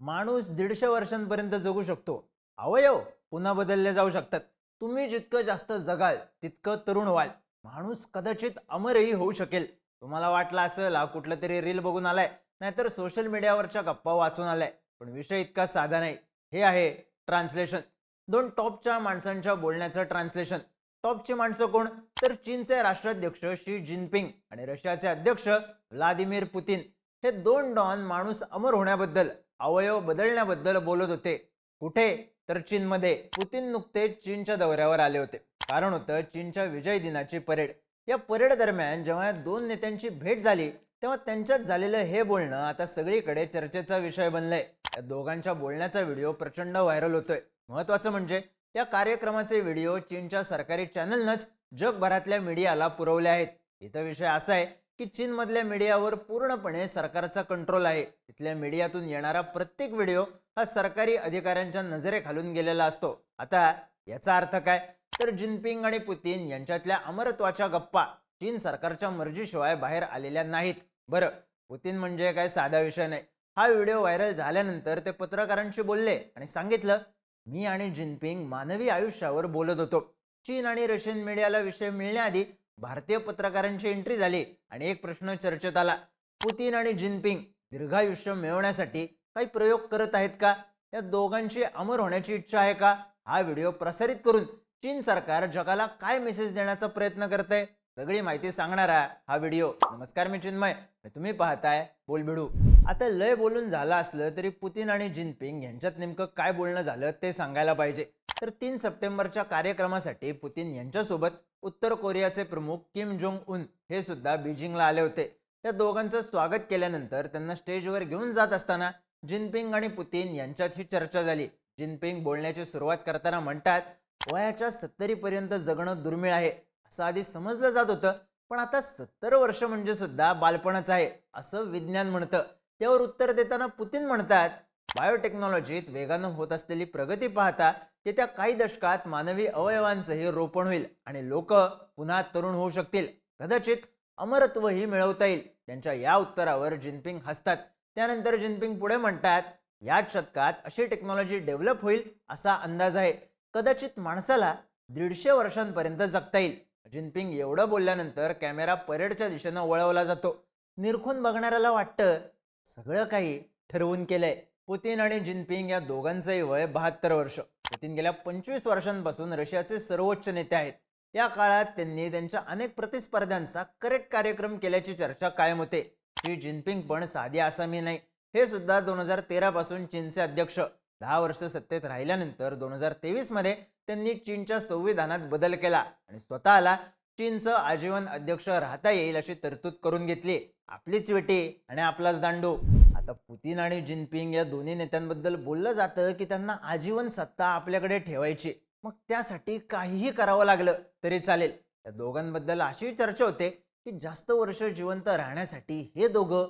माणूस दीडशे वर्षांपर्यंत जगू शकतो. अवयव पुन्हा बदलले जाऊ शकतात. तुम्ही जितकं जास्त जगाल तितकं तरुण व्हाल. माणूस कदाचित अमरही होऊ शकेल. तुम्हाला वाटलं असेल हा कुठलं तरी रील बघून आलाय नाहीतर सोशल मीडियावरच्या गप्पा वाचून आलाय. पण विषय इतका साधा नाही. हे आहे ट्रान्सलेशन. दोन टॉपच्या माणसांच्या बोलण्याचं ट्रान्सलेशन. टॉपची माणसं कोण? तर चीनचे राष्ट्राध्यक्ष शी जिनपिंग आणि रशियाचे अध्यक्ष व्लादिमीर पुतीन. हे दोन डॉन माणूस अमर होण्याबद्दल अवयव बदलण्याबद्दल बोलत होते. कुठे? तर चीनमध्ये. पुतीन नुकतेच चीनच्या दौऱ्यावर आले होते. कारण होतं चीनच्या विजय दिनाची परेड. या परेड दरम्यान जेव्हा दोन नेत्यांची भेट झाली तेव्हा त्यांच्यात झालेलं हे बोलणं आता सगळीकडे चर्चेचा विषय बनलंय. या दोघांच्या बोलण्याचा व्हिडिओ प्रचंड व्हायरल होतोय. महत्वाचं म्हणजे या कार्यक्रमाचे व्हिडिओ चीनच्या सरकारी चॅनलनंच जगभरातल्या मीडियाला पुरवले आहेत. इथं विषय असा आहे की चीनमधल्या मीडियावर पूर्णपणे सरकारचा कंट्रोल आहे. तिथल्या मीडियातून येणारा प्रत्येक व्हिडिओ हा सरकारी अधिकाऱ्यांच्या नजरेखालून गेलेला असतो. आता याचा अर्थ काय? तर जिनपिंग आणि पुतीन यांच्यातल्या अमरत्वाच्या गप्पा चीन सरकारच्या मर्जीशिवाय बाहेर आलेल्या नाहीत. बरं पुतीन म्हणजे काय? साधा विषय नाही. हा व्हिडिओ व्हायरल झाल्यानंतर ते पत्रकारांशी बोलले आणि सांगितलं मी आणि जिनपिंग मानवी आयुष्यावर बोलत होतो. चीन आणि रशियन मीडियाला विषय मिळण्याआधी भारतीय पत्रकारांची एंट्री झाली आणि एक प्रश्न चर्चेत आला. पुतीन आणि जिनपिंग दीर्घायुष्य मिळवण्यासाठी काही प्रयोग करत आहेत का? या दोघांची अमर होण्याची इच्छा आहे का? हा व्हिडिओ प्रसारित करून चीन सरकार जगाला काय मेसेज देण्याचा प्रयत्न करतंय? सगळी माहिती सांगणारा हा व्हिडिओ. नमस्कार मी चिन्मय तुम्ही पाहताय बोलबिडू. आता लय बोलून झालं असलं तरी पुतीन आणि जिनपिंग यांच्यात नेमकं काय बोलणं झालं ते सांगायला पाहिजे. तर तीन सप्टेंबरच्या कार्यक्रमासाठी पुतीन यांच्यासोबत उत्तर कोरियाचे प्रमुख किम जोंग उन हे सुद्धा बीजिंगला आले होते. त्या दोघांचं स्वागत केल्यानंतर त्यांना स्टेजवर घेऊन जात असताना जिनपिंग आणि पुतीन यांच्यात ही चर्चा झाली. जिनपिंग बोलण्याची सुरुवात करताना म्हणतात वयाच्या सत्तरीपर्यंत जगणं दुर्मिळ आहे. असं आधी समजलं जात होतं. पण आता सत्तर वर्ष म्हणजे सुद्धा बालपणच आहे असं विज्ञान म्हणतं. यावर उत्तर देताना पुतीन म्हणतात बायोटेक्नॉलॉजीत वेगानं होत असलेली प्रगती पाहता येत्या काही दशकात मानवी अवयवांचंही रोपण होईल आणि लोक पुन्हा तरुण होऊ शकतील. कदाचित अमरत्वही मिळवता येईल. त्यांच्या या उत्तरावर जिनपिंग हसतात. त्यानंतर जिनपिंग पुढे म्हणतात याच शतकात अशी टेक्नॉलॉजी डेव्हलप होईल असा अंदाज आहे. कदाचित माणसाला दीडशे वर्षांपर्यंत जगता येईल. जिनपिंग एवढं बोलल्यानंतर कॅमेरा परेडच्या दिशेनं वळवला जातो. निरखून बघणाऱ्याला वाटतं सगळं काही ठरवून केलंय. पुतीन आणि जिनपिंग या दोघांचंही वय बहात्तर वर्ष. पुतीन गेल्या पंचवीस वर्षांपासून रशियाचे सर्वोच्च नेते आहेत. या काळात त्यांनी त्यांच्या अनेक प्रतिस्पर्ध्यांचा करेक्ट कार्यक्रम केल्याची चर्चा कायम होते. शी जिनपिंग पण साधी आसामी नाही. हे सुद्धा दोन हजार तेरा पासून चीनचे अध्यक्ष. दहा वर्ष सत्तेत राहिल्यानंतर दोन हजार तेवीसमध्ये त्यांनी चीनच्या संविधानात बदल केला आणि स्वतःला चीनचं आजीवन अध्यक्ष राहता येईल अशी तरतूद करून घेतली. आपलीच वेटी आणि आपलाच दांडू. आता पुतीन आणि जिनपिंग या दोन्ही नेत्यांबद्दल बोललं जातं की त्यांना आजीवन सत्ता आपल्याकडे ठेवायची. मग त्यासाठी काहीही करावं लागलं तरी चालेल. या दोघांबद्दल अशी चर्चा होते की जास्त वर्ष जिवंत राहण्यासाठी हे दोघं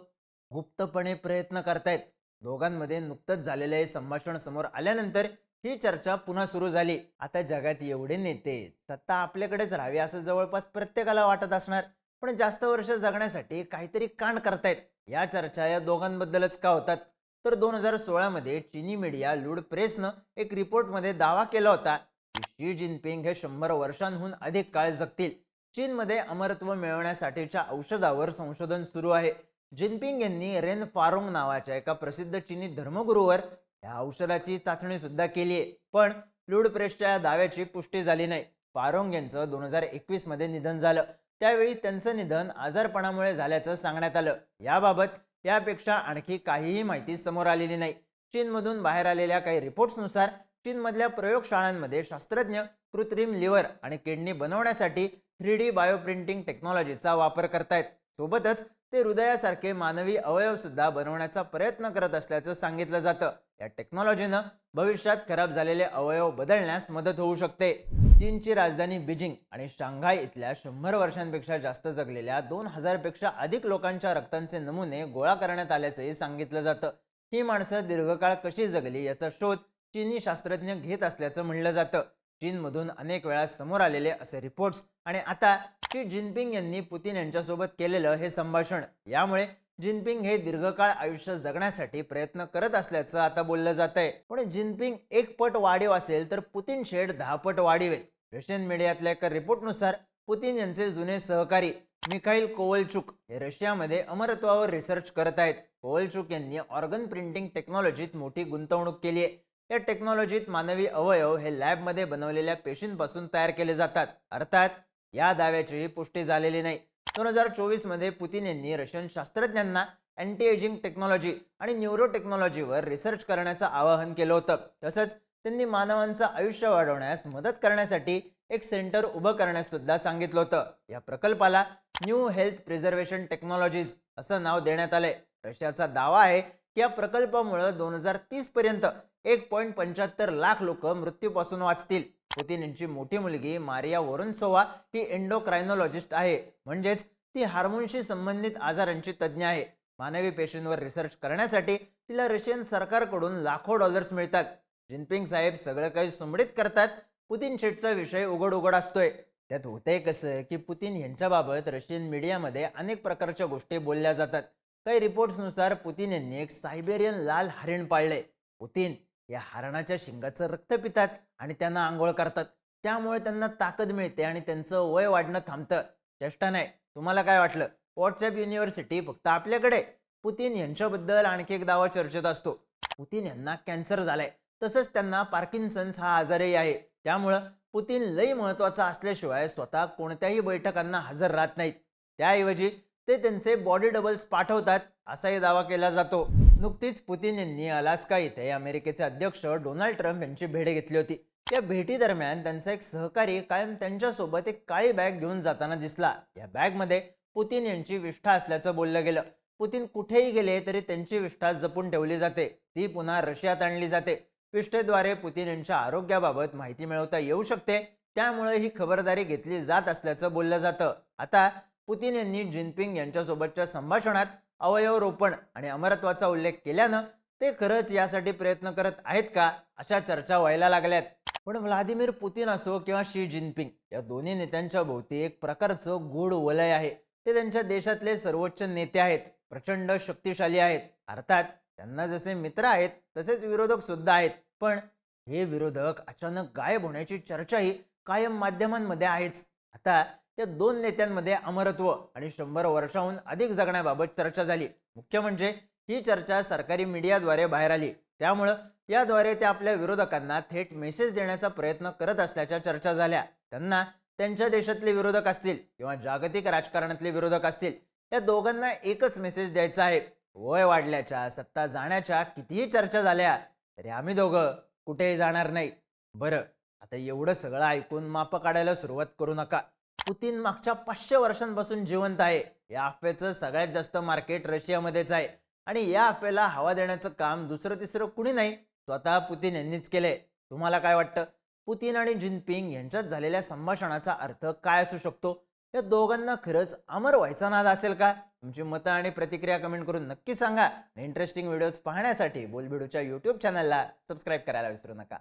गुप्तपणे प्रयत्न करतायत. दोघांमध्ये नुकतंच झालेलं हे संभाषण समोर आल्यानंतर ही चर्चा पुन्हा सुरू झाली. आता जगात एवढे नेते सत्ता आपल्याकडेच राहावी असं जवळपास प्रत्येकाला वाटत असणार. पण जास्त वर्ष जगण्यासाठी काहीतरी कांड करतायत. या चर्चा या दोघांबद्दलच का होतात? तर दोन हजार सोळामध्ये चिनी मीडिया लूड प्रेसनं एक रिपोर्टमध्ये दावा केला होता की शी जिनपिंग हे शंभर वर्षांहून अधिक काळ जगतील. चीनमध्ये अमरत्व मिळवण्यासाठीच्या औषधावर संशोधन सुरू आहे. जिनपिंग यांनी रेन फारोंग नावाच्या एका प्रसिद्ध चिनी धर्मगुरूवर या औषधाची चाचणी सुद्धा केली आहे. पण लुड प्रेसच्या या दाव्याची पुष्टी झाली नाही. फारोंग यांचं दोन हजार एकवीसमध्ये निधन झालं. त्यावेळी त्यांचं निधन आजारपणामुळे झाल्याचं सांगण्यात आलं. याबाबत यापेक्षा आणखी काहीही माहिती समोर आलेली नाही. चीनमधून बाहेर आलेल्या काही रिपोर्ट्सनुसार चीनमधल्या प्रयोगशाळांमध्ये शास्त्रज्ञ कृत्रिम लिव्हर आणि किडनी बनवण्यासाठी थ्री डी बायोप्रिंटिंग टेक्नॉलॉजीचा वापर करतायत. सोबतच ते हृदयासारखे मानवी अवयव सुद्धा बनवण्याचा प्रयत्न करत असल्याचं सांगितलं जातं. या टेक्नॉलॉजीनं भविष्यात खराब झालेले अवयव बदलण्यास मदत होऊ शकते. चीनची राजधानी बीजिंग आणि शांघाय इथल्या शंभर वर्षांपेक्षा जास्त जगलेल्या दोन हजारपेक्षा अधिक लोकांच्या रक्तांचे नमुने गोळा करण्यात आल्याचंही सांगितलं जातं. ही माणसं दीर्घकाळ कशी जगली याचा शोध चीनी शास्त्रज्ञ घेत असल्याचं म्हणलं जातं. चीनमधून अनेक वेळा समोर आलेले असे रिपोर्ट्स आणि आता शी जिनपिंग यांनी पुतीन यांच्यासोबत केलेलं हे संभाषण. यामुळे जिनपिंग हे दीर्घकाळ आयुष्य जगण्यासाठी प्रयत्न करत असल्याचं आता बोललं जात आहे पण जिनपिंग एक पट वाढीव असेल तर पुतीन शेड दहा पट वाढीवेत. रशियन मीडियातल्या एका रिपोर्टनुसार पुतीन यांचे जुने सहकारी मिखाईल कोवलचुक हे रशियामध्ये अमरत्वावर रिसर्च करत आहेत. कोवलचुक यांनी ऑर्गन प्रिंटिंग टेक्नॉलॉजीत मोठी गुंतवणूक केली आहे. या टेक्नॉलॉजीत मानवी अवयव हे लॅबमध्ये बनवलेल्या पेशींपासून तयार केले जातात. अर्थात या दाव्याचीही पुष्टी झालेली नाही. दोन हजार चोवीसमध्ये पुतीन यांनी रशियन शास्त्रज्ञांना अँटी एजिंग टेक्नॉलॉजी आणि न्यूरो टेक्नॉलॉजीवर रिसर्च करण्याचं आवाहन केलं होतं. तसंच त्यांनी मानवांचं आयुष्य वाढवण्यास मदत करण्यासाठी एक सेंटर उभं करण्यास सुद्धा सांगितलं होतं. या प्रकल्पाला न्यू हेल्थ प्रिझर्वेशन टेक्नॉलॉजीज असं नाव देण्यात आलंय. रशियाचा दावा आहे की या प्रकल्पामुळे दोन हजार तीस पर्यंत एक पॉईंट पंच्याहत्तर लाख लोक मृत्यूपासून वाचतील. पुतीन यांची मोठी मुलगी मारिया वरुणसोवा ही एंडोक्रायनॉलॉजिस्ट आहे. म्हणजेच ती हार्मोनशी संबंधित आजारांची तज्ज्ञ आहे. मानवी पेशींवर रिसर्च करण्यासाठी तिला रशियन सरकारकडून लाखो डॉलर्स मिळतात. जिनपिंग साहेब सगळं काही सुमडीत करतात. पुतीन शेटचा विषय उघड उघड असतोय. त्यात होतंय कसं की पुतीन यांच्याबाबत रशियन मीडियामध्ये अनेक प्रकारच्या गोष्टी बोलल्या जातात. काही रिपोर्ट्सनुसार पुतीन यांनी एक सायबेरियन लाल हरिण पाळले. पुतीन या हरणाच्या शिंगाचं रक्त पितात आणि त्यांना आंघोळ करतात. त्यामुळे त्यांना ताकद मिळते आणि त्यांचं वय वाढणं थांबतं. चेष्टा नाही तुम्हाला काय वाटलं? व्हॉट्सअप युनिव्हर्सिटी फक्त आपल्याकडे. पुतीन यांच्याबद्दल आणखी एक दावा चर्चेत असतो. पुतीन यांना कॅन्सर झालाय. तसंच त्यांना पार्किन्सन्स हा आजारही आहे. त्यामुळं पुतीन लई महत्त्वाचा असल्याशिवाय स्वतः कोणत्याही बैठकांना हजर राहत नाहीत. त्याऐवजी ते त्यांचे बॉडी डबल्स पाठवतात असाही दावा केला जातो. नुकतीच पुतीन यांनी अलास्का इथे अमेरिकेचे अध्यक्ष डोनाल्ड ट्रम्प यांची भेट घेतली होती. या भेटीदरम्यान त्यांचा एक सहकारी कायम त्यांच्यासोबत एक काळी बॅग घेऊन जाताना दिसला. या बॅगमध्ये पुतीन यांची विष्ठा असल्याचं बोललं गेलं. पुतीन कुठेही गेले तरी त्यांची विष्ठा जपून ठेवली जाते. ती पुन्हा रशियात आणली जाते. विष्ठेद्वारे पुतीन यांच्या आरोग्याबाबत माहिती मिळवता येऊ शकते. त्यामुळे ही खबरदारी घेतली जात असल्याचं बोललं जातं. आता पुतीन यांनी जिनपिंग यांच्यासोबतच्या संभाषणात अवयव रोपण आणि अमरत्वाचा उल्लेख केल्यानं ते खरंच यासाठी प्रयत्न करत आहेत का अशा चर्चा व्हायला लागल्यात. पण व्लादिमीर पुतीन असो किंवा शी जिनपिंग या दोन्ही नेत्यांच्या भोवती एक प्रकारचं गूढ वलय आहे. ते त्यांच्या देशातले सर्वोच्च नेते आहेत प्रचंड शक्तिशाली आहेत. अर्थात त्यांना जसे मित्र आहेत तसेच विरोधक सुद्धा आहेत. पण हे विरोधक अचानक गायब होण्याची चर्चाही कायम माध्यमांमध्ये आहेच. आता या दोन नेत्यांमध्ये अमरत्व आणि शंभर वर्षाहून अधिक जगण्याबाबत चर्चा झाली. मुख्य म्हणजे ही चर्चा सरकारी मीडियाद्वारे बाहेर आली. त्यामुळं याद्वारे ते आपल्या विरोधकांना थेट मेसेज देण्याचा प्रयत्न करत असल्याच्या चर्चा झाल्या. त्यांना त्यांच्या देशातले विरोधक असतील किंवा जागतिक राजकारणातले विरोधक असतील या दोघांना एकच मेसेज द्यायचा आहे. वय वाढल्याच्या सत्ता जाण्याच्या कितीही चर्चा झाल्या तरी आम्ही दोघं कुठेही जाणार नाही. बरं आता एवढं सगळं ऐकून माप काढायला सुरुवात करू नका. पुतीन मागच्या पाचशे वर्षांपासून जिवंत आहे. या अफवेचं सगळ्यात जास्त मार्केट रशियामध्येच आहे. आणि या अफवेला हवा देण्याचं काम दुसरं तिसरं कुणी नाही स्वतः पुतीन यांनीच केलंय. तुम्हाला काय वाटतं? पुतीन आणि जिनपिंग यांच्यात झालेल्या संभाषणाचा अर्थ काय असू शकतो? या दोघांना खरंच अमर व्हायचा नाद असेल का? तुमची मतं आणि प्रतिक्रिया कमेंट करून नक्की सांगा. इंटरेस्टिंग व्हिडिओज पाहण्यासाठी बोलबिडूच्या युट्यूब चॅनलला सबस्क्राईब करायला विसरू नका.